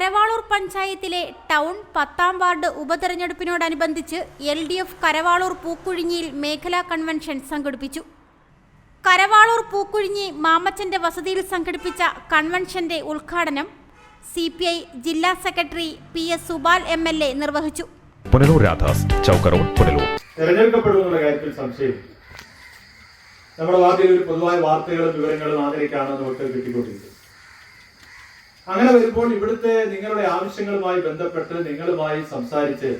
കരവാളൂർ പഞ്ചായത്തിലെ ടൗൺ പത്താം വാർഡ് ഉപതെരഞ്ഞെടുപ്പിനോടനുബന്ധിച്ച് എൽ ഡി എഫ് കരവാളൂർ പൂക്കുഴിഞ്ഞിയിൽ മേഖലാ കൺവെൻഷൻ സംഘടിപ്പിച്ചു. കരവാളൂർ പൂക്കുഴിഞ്ഞി മാമച്ചന്റെ വസതിയിൽ സംഘടിപ്പിച്ച കൺവെൻഷന്റെ ഉദ്ഘാടനം സി പി ഐ ജില്ലാ secretary P S Supal M L A നിർവഹിച്ചു. പുനലൂർ രാധാസ് ചൗക്കറോഡ് പുനലൂർ. തെരഞ്ഞെടുക്കപ്പെടുമെന്നുള്ള കാര്യത്തിൽ സംശയം. നമ്മുടെ വാർത്തയിൽ ഒരു പൊതുവായ വാർത്തകളും വിവരങ്ങളും ആദരിക്കാണ് നമുക്ക് കിട്ടിക്കൊണ്ടിരിക്കുന്നത്. അങ്ങനെ വരുമ്പോൾ ഇവിടുത്തെ നിങ്ങളുടെ ആവശ്യങ്ങളുമായി ബന്ധപ്പെട്ട് നിങ്ങളുമായി സംസാരിച്ച്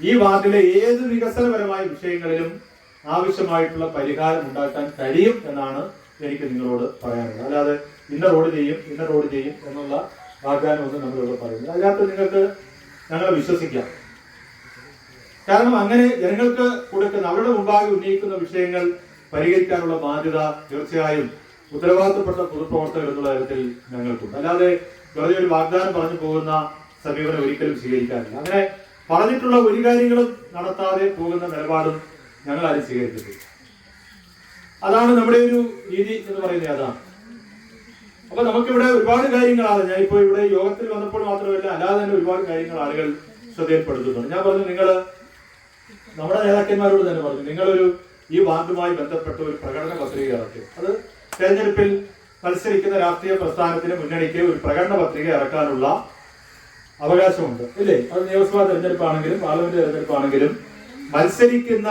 ഈ വാർഡിലെ ഏത് വികസനപരമായ വിഷയങ്ങളിലും ആവശ്യമായിട്ടുള്ള പരിഹാരം ഉണ്ടാക്കാൻ കഴിയും എന്നാണ് എനിക്ക് നിങ്ങളോട് പറയാനുള്ളത്. അല്ലാതെ ഇന്ന റോഡ് ചെയ്യും ഇന്ന റോഡ് ചെയ്യും എന്നുള്ള വാഗ്ദാനമൊന്നും നമ്മളിവിടെ പറയുന്നത് അതിനകത്ത് നിങ്ങൾക്ക് ഞങ്ങളെ വിശ്വസിക്കാം. കാരണം അങ്ങനെ ജനങ്ങൾക്ക് കൊടുക്കുന്ന അവരുടെ മുമ്പാകെ ഉന്നയിക്കുന്ന വിഷയങ്ങൾ പരിഹരിക്കാനുള്ള ബാധ്യത തീർച്ചയായും ഉത്തരവാദിത്തപ്പെട്ട പൊതുപ്രവർത്തകർ എന്നുള്ള തരത്തിൽ ഞങ്ങൾക്കുണ്ട്. അല്ലാതെ വെറുതെ ഒരു വാഗ്ദാനം പറഞ്ഞു പോകുന്ന സമീപനം ഒരിക്കലും സ്വീകരിക്കാറില്ല അങ്ങനെ പറഞ്ഞിട്ടുള്ള ഒരു കാര്യങ്ങളും നടത്താതെ പോകുന്ന നിലപാടും ഞങ്ങൾ ആരും സ്വീകരിച്ചിട്ടില്ല. അതാണ് നമ്മുടെ ഒരു രീതി എന്ന് പറയുന്നത് അതാണ് അപ്പൊ നമുക്കിവിടെ ഒരുപാട് കാര്യങ്ങളാണ്. ഞാൻ ഇപ്പോൾ ഇവിടെ യോഗത്തിൽ വന്നപ്പോൾ മാത്രമല്ല അല്ലാതെ തന്നെ ഒരുപാട് കാര്യങ്ങൾ ആളുകൾ ശ്രദ്ധയിൽപ്പെടുത്തുന്നുണ്ട്. ഞാൻ പറഞ്ഞു നിങ്ങൾ നമ്മുടെ നേതാക്കന്മാരോട് തന്നെ പറഞ്ഞു നിങ്ങളൊരു ഈ വാർഡുമായി ബന്ധപ്പെട്ട ഒരു പ്രകടന പത്രിക ഇറക്കി. അത് തെരഞ്ഞെടുപ്പിൽ മത്സരിക്കുന്ന രാഷ്ട്രീയ പ്രസ്ഥാനത്തിന് മുന്നണിക്ക് ഒരു പ്രകടന പത്രിക ഇറക്കാനുള്ള അവകാശമുണ്ട്. ഇല്ലേ? അത് നിയമസഭാ തെരഞ്ഞെടുപ്പാണെങ്കിലും പാർലമെന്റ് തെരഞ്ഞെടുപ്പാണെങ്കിലും മത്സരിക്കുന്ന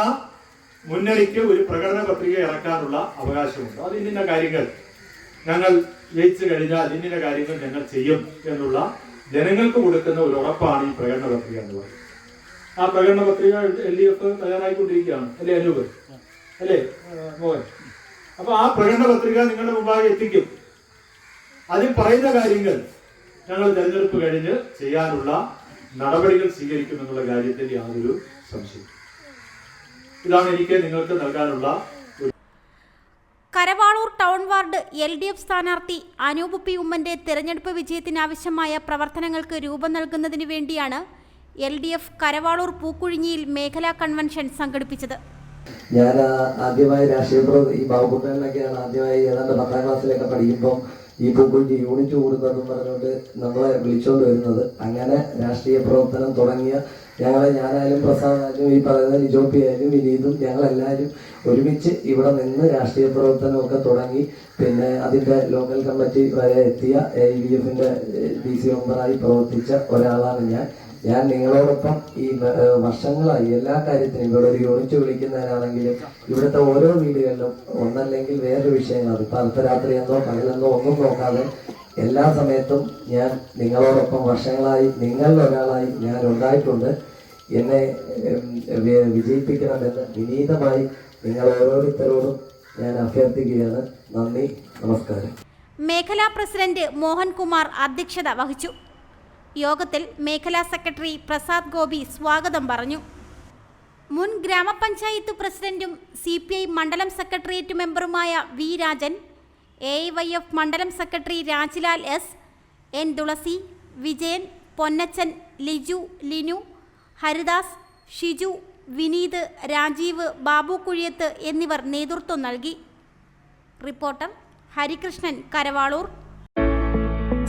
മുന്നണിക്ക് ഒരു പ്രകടന പത്രിക ഇറക്കാനുള്ള അവകാശമുണ്ട്. അത് ഇന്ന കാര്യങ്ങൾ ഞങ്ങൾ ജയിച്ചു കഴിഞ്ഞാൽ ഇന്ന കാര്യങ്ങൾ ഞങ്ങൾ ചെയ്യും എന്നുള്ള ജനങ്ങൾക്ക് കൊടുക്കുന്ന ഒരു ഉറപ്പാണ് ഈ പ്രകടന പത്രിക എന്ന് പറയുന്നത്. ആ പ്രകടന പത്രിക എൽ ഡി എഫ് തയ്യാറായിക്കൊണ്ടിരിക്കുകയാണ്. അല്ലേ അനൂപ്? അല്ലേ മോഹൻ? അപ്പൊ ആ പ്രകടന പത്രിക നിങ്ങളുടെ മുമ്പാകെ എത്തിക്കും. അതിൽ പറയുന്ന കാര്യങ്ങൾ ഞങ്ങൾ തെരഞ്ഞെടുപ്പ് കഴിഞ്ഞ് ചെയ്യാനുള്ള നടപടികൾ സ്വീകരിക്കുമെന്നുള്ള കാര്യത്തിൽ യാതൊരു സംശയം ഇതാണ് എനിക്ക് നിങ്ങൾക്ക് നൽകാനുള്ള Karavalur town ward L D F സ്ഥാനാർത്ഥി അനൂപ് പി ഉമ്മന്റെ തെരഞ്ഞെടുപ്പ് വിജയത്തിനാവശ്യമായ പ്രവർത്തനങ്ങൾക്ക് രൂപം നൽകുന്നതിനു വേണ്ടിയാണ് എൽ ഡി എഫ് കരവാളൂർ പൂക്കുഴിഞ്ഞിയിൽ മേഖലാ കൺവെൻഷൻ സംഘടിപ്പിച്ചത്. ഞാൻ ആദ്യമായി രാഷ്ട്രീയ പ്രവർത്തനം ഈ ബാബുക്കുട്ടനൊക്കെയാണ് ആദ്യമായി ഏതാണ്ട് പത്താം ക്ലാസ്സിലൊക്കെ പഠിക്കുമ്പോൾ ഈ പൂക്കുഴിഞ്ഞി യൂണിറ്റ് കൂടുന്നതെന്ന് പറഞ്ഞുകൊണ്ട് നമ്മളെ വിളിച്ചുകൊണ്ട് വരുന്നത്. അങ്ങനെ രാഷ്ട്രീയ പ്രവർത്തനം തുടങ്ങിയ ഞങ്ങളെ ഞാനായാലും പ്രസാദായാലും ഈ പറയുന്ന ലിജോപ്പി ആയാലും വിനീതും ഞങ്ങളെല്ലാവരും ഒരുമിച്ച് ഇവിടെ നിന്ന് രാഷ്ട്രീയ പ്രവർത്തനമൊക്കെ തുടങ്ങി പിന്നെ അതിന്റെ ലോക്കൽ കമ്മിറ്റി വരെ എത്തിയ എ ഡി എഫിന്റെ ഡി സി മെമ്പറായി പ്രവർത്തിച്ച ഒരാളാണ് ഞാൻ. ഞാൻ നിങ്ങളോടൊപ്പം ഈ വർഷങ്ങളായി എല്ലാ കാര്യത്തിനും ഇവിടെ ഒരു യൂണിറ്റ് വിളിക്കുന്നതിനാണെങ്കിലും ഇവിടുത്തെ ഓരോ വീടുകളിലും ഒന്നല്ലെങ്കിൽ വേറൊരു വിഷയങ്ങൾ ഇപ്പൊ അർദ്ധരാത്രി എന്നോ പകലെന്നോ ഒന്നും നോക്കാതെ എല്ലാ സമയത്തും ഞാൻ നിങ്ങളോടൊപ്പം വർഷങ്ങളായി നിങ്ങളിൽ ഒരാളായി ഞാൻ ഉണ്ടായിട്ടുണ്ട്. എന്നെ വിജയിപ്പിക്കണമെന്ന് വിനീതമായി നിങ്ങൾ ഓരോരുത്തരോടും ഞാൻ അഭ്യർത്ഥിക്കുകയാണ്. നന്ദി നമസ്കാരം. മേഖലാ പ്രസിഡന്റ് മോഹൻകുമാർ അധ്യക്ഷത വഹിച്ചു. യോഗത്തിൽ മേഖലാ സെക്രട്ടറി പ്രസാദ് ഗോപി സ്വാഗതം പറഞ്ഞു. മുൻ ഗ്രാമപഞ്ചായത്ത് പ്രസിഡന്റും സി പി ഐ മണ്ഡലം secretariat മെമ്പറുമായ V Rajan A Y F മണ്ഡലം secretary Rajlal S N Thulasi Vijayan Ponnachan Liju Linu Haridas Shiju Vineeth Rajeev Babu Kuzhiyathu എന്നിവർ നേതൃത്വം നൽകി. റിപ്പോർട്ടർ ഹരികൃഷ്ണൻ കരവാളൂർ.